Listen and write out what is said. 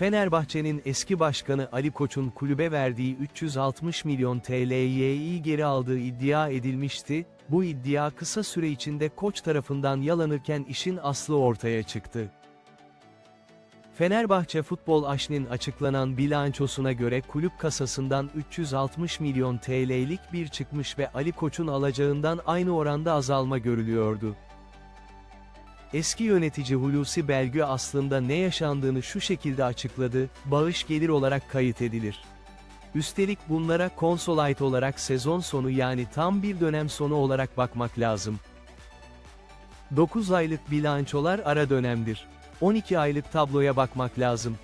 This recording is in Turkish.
Fenerbahçe'nin eski başkanı Ali Koç'un kulübe verdiği 360 milyon TL'yi geri aldığı iddia edilmişti, bu iddia kısa süre içinde Koç tarafından yalanırken işin aslı ortaya çıktı. Fenerbahçe Futbol Aş'nin açıklanan bilançosuna göre kulüp kasasından 360 milyon TL'lik bir çıkmış ve Ali Koç'un alacağından aynı oranda azalma görülüyordu. Eski yönetici Hulusi Belgü aslında ne yaşandığını şu şekilde açıkladı, bağış gelir olarak kayıt edilir. Üstelik bunlara konsolite olarak sezon sonu yani tam bir dönem sonu olarak bakmak lazım. 9 aylık bilançolar ara dönemdir. 12 aylık tabloya bakmak lazım.